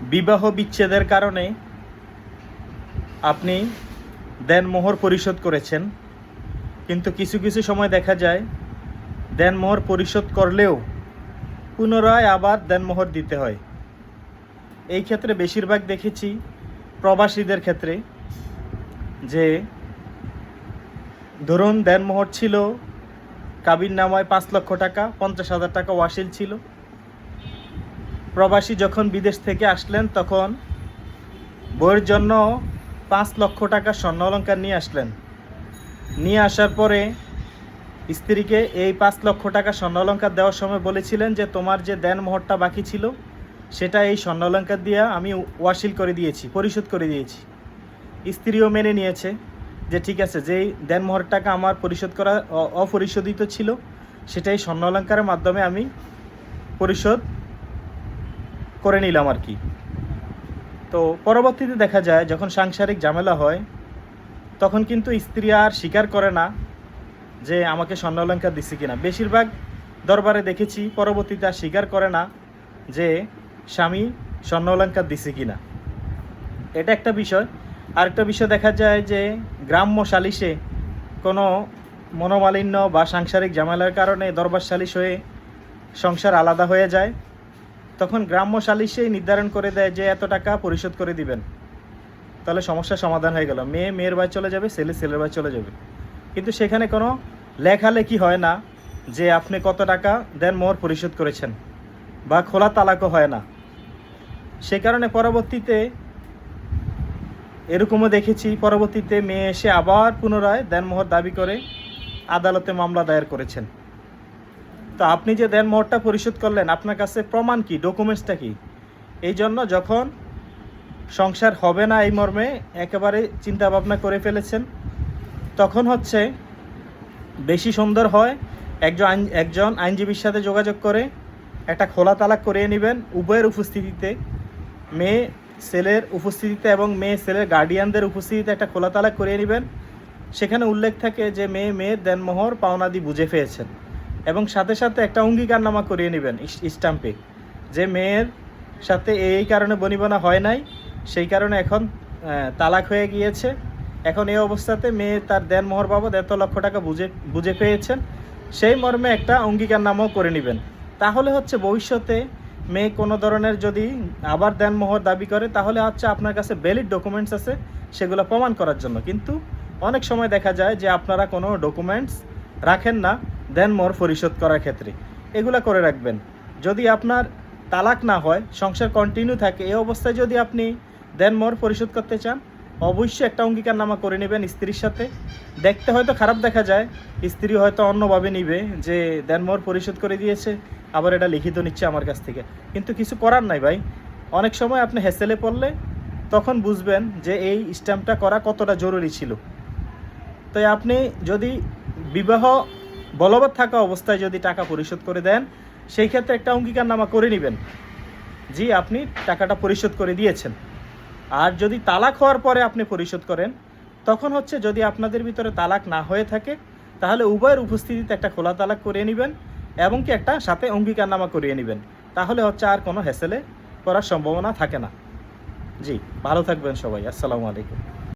বিবাহ বিচ্ছেদের কারণে আপনি দেনমোহর পরিশোধ করেছেন। কিন্তু কিছু কিছু সময় দেখা যায় দেনমোহর পরিশোধ করলেও পুনরায় আবার দেনমোহর দিতে হয়। এই ক্ষেত্রে বেশিরভাগ দেখেছি প্রবাসীদের ক্ষেত্রে যে ধরুন দেনমোহর ছিল কাবির নামায় পাঁচ লক্ষ টাকা, পঞ্চাশ হাজার টাকা ওয়াসিল ছিল। প্রবাসী যখন বিদেশ থেকে আসলেন, তখন বইয়ের জন্য পাঁচ লক্ষ টাকা স্বর্ণ অলঙ্কার নিয়ে আসলেন। নিয়ে আসার পরে স্ত্রীকে এই পাঁচ লক্ষ টাকা স্বর্ণ অলঙ্কার দেওয়ার সময় বলেছিলেন যে, তোমার যে দেন মোহরটা বাকি ছিল, সেটা এই স্বর্ণ অলঙ্কার দিয়ে আমি ওয়াসিল করে দিয়েছি, পরিশোধ করে দিয়েছি। স্ত্রীও মেনে নিয়েছে যে, ঠিক আছে, যেই দেনমোহর টাকা আমার পরিশোধ করা অপরিশোধিত ছিল, সেটাই স্বর্ণ অলঙ্কারের মাধ্যমে আমি পরিশোধ করে নিলাম আর কি। তো পরবর্তীতে দেখা যায়, যখন সাংসারিক ঝামেলা হয়, তখন কিন্তু স্ত্রী আর স্বীকার করে না যে আমাকে স্বর্ণ অলঙ্কার দিচ্ছে কিনা। বেশিরভাগ দরবারে দেখেছি, পরবর্তীতে আর স্বীকার করে না যে স্বামী স্বর্ণ অলঙ্কার দিছে কিনা। এটা একটা বিষয়। আরেকটা বিষয় দেখা যায় যে গ্রাম্য সালিশে কোনো মনোমালিন্য বা সাংসারিক ঝামেলার কারণে দরবার সালিশ হয়ে সংসার আলাদা হয়ে যায়। তখন গ্রাম্য সালিশেই নির্ধারণ করে দেয় যে এত টাকা পরিশোধ করে দিবেন। তাহলে সমস্যার সমাধান হয়ে গেল। মেয়ে মেয়ের বাড়ি চলে যাবে, ছেলে ছেলের বাড়ি চলে যাবে। কিন্তু সেখানে কোনো লেখালেখি হয় না যে আপনি কত টাকা দেন মোহর পরিশোধ করেছেন বা খোলা তালাকও হয় না। সে কারণে পরবর্তীতে এরকমও দেখেছি, পরবর্তীতে মেয়ে এসে আবার পুনরায় দেনমোহর দাবি করে আদালতে মামলা দায়ের করেছেন। তো আপনি যে দেনমোহরটা পরিশোধ করলেন, আপনার কাছে প্রমাণ কি, ডকুমেন্টসটা কি? এই জন্য যখন সংসার হবে না এই মর্মে একেবারে চিন্তা ভাবনা করে ফেলেছেন, তখন হচ্ছে বেশি সুন্দর হয় একজন আইন, একজন আইনজীবীর সাথে যোগাযোগ করে একটা খোলা তালাক করিয়ে নেবেন। উভয়ের উপস্থিতিতে, মেয়ে ছেলের উপস্থিতিতে এবং মেয়ে ছেলের গার্ডিয়ানদের উপস্থিতিতে একটা খোলা তালাক করিয়ে নেবেন। সেখানে উল্লেখ থাকে যে মেয়ে মেয়ের দেনমোহর পাওনাদি বুঝে পেয়েছেন এবং সাথে সাথে একটা অঙ্গীকারনামা করিয়ে নেবেন স্টাম্পে। যে মেয়ের সাথে এই কারণে বনিবনা হয় নাই, সেই কারণে এখন তালাক হয়ে গিয়েছে। এখন এই অবস্থাতে মেয়ে তার দেনমোহর বাবদ এত লক্ষ টাকা বুঝে বুঝে পেয়েছেন, সেই মর্মে একটা অঙ্গীকারনামাও করে নেবেন। তাহলে হচ্ছে ভবিষ্যতে মেয়ে কোনো ধরনের যদি আবার দেনমোহর দাবি করে, তাহলে হচ্ছে আপনার কাছে ভ্যালিড ডকুমেন্টস আছে, সেগুলো প্রমাণ করার জন্য। কিন্তু অনেক সময় দেখা যায় যে আপনারা কোনো ডকুমেন্টস রাখেন না দেনমোহর পরিশোধ করার ক্ষেত্রে। এগুলো করে রাখবেন। যদি আপনার তালাক না হয়, সংসার কন্টিনিউ থাকে এই অবস্থায় যদি আপনি দেনমোহর পরিশোধ করতে চান, অবশ্যই একটা অঙ্গীকারনামা করে নেবেন স্ত্রীর সাথে। দেখতে হয়তো খারাপ দেখা যায়, স্ত্রী হয়তো অন্যভাবে নিবে যে দেনমোহর পরিশোধ করে দিয়েছে, আবার এটা লিখিত নিচ্ছে আমার কাছ থেকে। কিন্তু কিছু করার নাই ভাই। অনেক সময় আপনি হেসেলে পড়লে তখন বুঝবেন যে এই স্ট্যাম্পটা করা কতটা জরুরি ছিল। তাই আপনি যদি বিবাহ বলবৎ থাকা অবস্থায় যদি টাকা পরিশোধ করে দেন, সেই ক্ষেত্রে একটা অঙ্গীকারনামা করে নেবেন। জি, আপনি টাকাটা পরিশোধ করে দিয়েছেন। আর যদি তালাক হওয়ার পরে আপনি পরিশোধ করেন, তখন হচ্ছে যদি আপনাদের ভিতরে তালাক না হয়ে থাকে, তাহলে উভয়ের উপস্থিতিতে একটা খোলা তালাক করিয়ে নেবেন এবং কি একটা সাথে অঙ্গীকারনামা করিয়ে নেবেন। তাহলে হচ্ছে আর কোনো হেসেলে করার সম্ভাবনা থাকে না। জি, ভালো থাকবেন সবাই। আসসালামু আলাইকুম।